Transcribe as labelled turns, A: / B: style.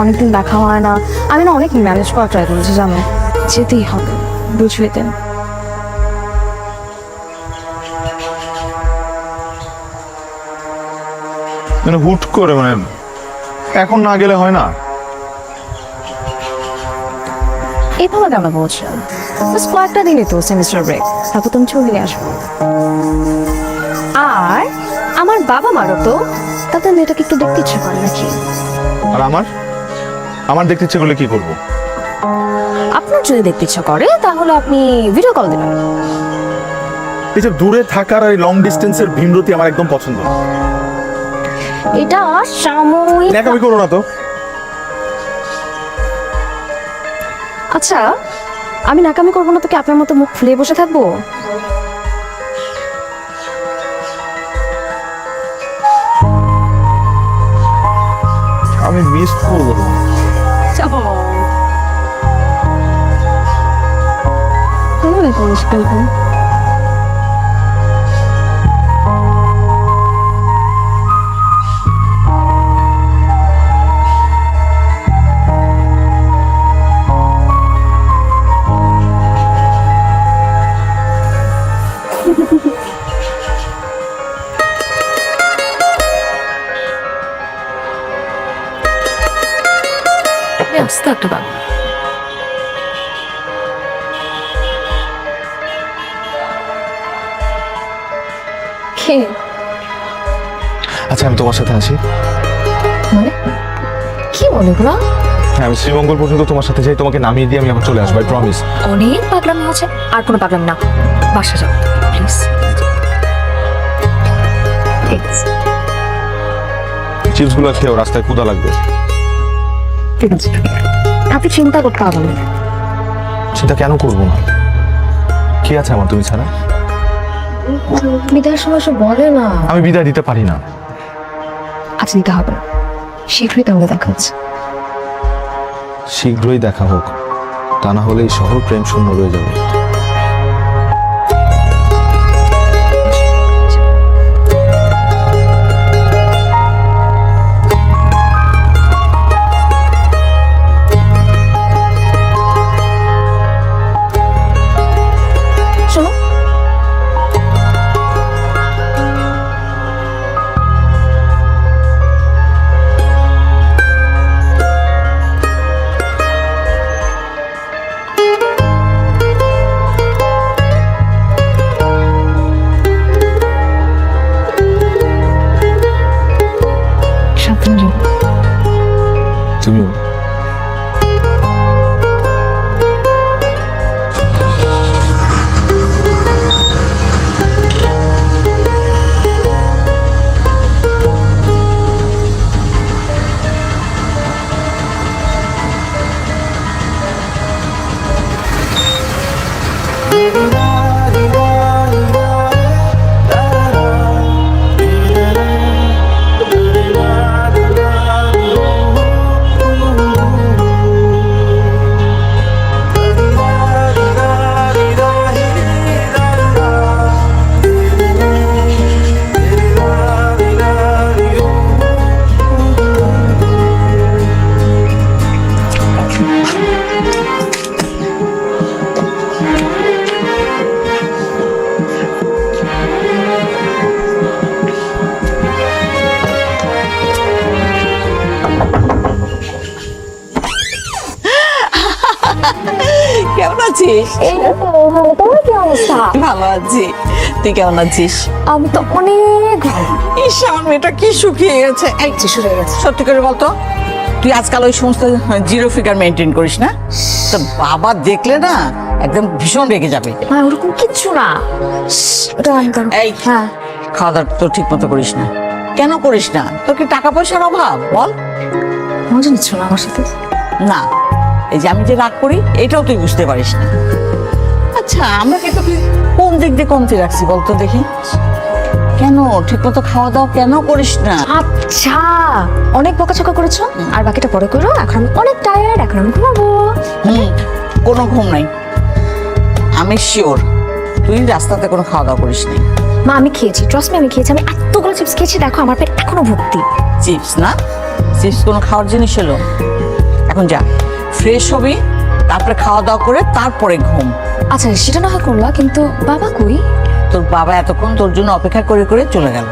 A: অনেকদিন দেখা হয় না। আমি না অনেক ম্যানেজ করা ট্রাই করেছি জানো? যেতেই হবে বুঝবে দেন
B: মানে হুট করে মানে এখন না গেলে হয় না?
A: এইভাবে কেন বলছো বাস কয়েকটা দিনই তো সেমিস্টার ব্রেক তারপর তুমি চলে আসব। আর আমার বাবা মারও তো তাতে মেয়েটাকে একটু দেখতে ইচ্ছে করে নাকি?
B: আর আমার? আমার দেখতে ইচ্ছে করলে কি করব?
A: আপনার যদি দেখতে ইচ্ছা করে তাহলে আপনি ভিডিও কল দেবেন
B: এই যে দূরে থাকার এই লং ডিস্টেন্সের ভীমরতি আমার একদম পছন্দ। না।
A: এটা সাময়িক
B: ন্যাকামি করো না তো।
A: আচ্ছা আমি নাকামি করব না তোকে আপনার মতো মুখ ফুলে বসে থাকব?
B: আমি মিস করব
A: কেমন করিস বলব আস্তে একটা ব্যাপার কে
B: আচ্ছা আমি তোমার সাথে আসি।
A: মানে? কি বলে ওগুলো
B: হ্যাঁ আমি শ্রীমঙ্গল পর্যন্ত তোমার সাথে যাই তোমাকে নামিয়ে দিয়ে আমি আবার চলে আসব আই প্রমিস
A: অনেক পাগলামি আছে আর কোনো পাগলামি না। বাসা যাও প্লিজ
B: চিপসগুলো খেয়েও রাস্তায় ক্ষুদা লাগবে।
A: ঠিক আছে। আপনি চিন্তা করতে হবে
B: চিন্তা কেন করব না? কি আছে আমার তুমি ছাড়া?
A: বিদায়ের সময় সব বলে না।
B: আমি বিদায় দিতে পারি না।
A: আজ দিতে হবে না। শীঘ্রই তাহলে দেখা হচ্ছে।
B: শীঘ্রই দেখা হোক। তা না হলে এই শহর প্রেম শূন্য রয়ে যাবে।
C: কেমন আছিস?
A: তোমার কি অবস্থা?
C: ভালো আছি। তুই কেমন আছিস?
A: আমি তো অনেক ভালো।
C: ইস আমার মেয়েটা কি শুকিয়ে গেছে। এই
A: হয়ে গেছে?
C: সত্যি করে বলতো তুই আজকাল ওই সমস্ত জিরো ফিগার মেনটেন করিস না? তো বাবা দেখলে না একদম ভীষণ রেগে যাবে।
A: মা ওরকম কিচ্ছু না।
C: এই
A: হ্যাঁ।
C: খাওয়া দাওয়া তো ঠিক মতো করিস না। কেন করিস না? তোর কি টাকা পয়সার অভাব? বল।
A: মজা নিচ্ছ না আমার সাথে?
C: না। এই যে আমি যে রাগ করি এটাও তুই বুঝতে পারিস না। আচ্ছা আমরা কি তোকে কোন দিক দিয়ে কমতি রাখছি বলতো দেখি? কেন? ঠিক মতো খাওয়া দাওয়া কেন করিস না?
A: আচ্ছা অনেক বকাচকা করেছ? আর বাকিটা পরে করো এখন আমি অনেক টায়ার্ড এখন আমি ঘুমাবো।
C: হুম কোনো ঘুম নাই। আমি শিওর তুই রাস্তাতে কোনো খাওয়া দাওয়া করিস নি
A: মা আমি খেয়েছি ট্রাস্ট মি আমি খেয়েছি। আমি এতগুলো চিপস খেয়েছি দেখো আমার পেট এখনও ভর্তি।
C: চিপস না? চিপস কোনো খাওয়ার জিনিস হলো এখন যা। ফ্রেশ হবি তারপরে খাওয়া দাওয়া করে তারপরে ঘুম।
A: আচ্ছা সেটা না হয় করলা কিন্তু বাবা কই?
C: তোর বাবা এতক্ষণ তোর জন্য অপেক্ষা করে করে চলে গেল।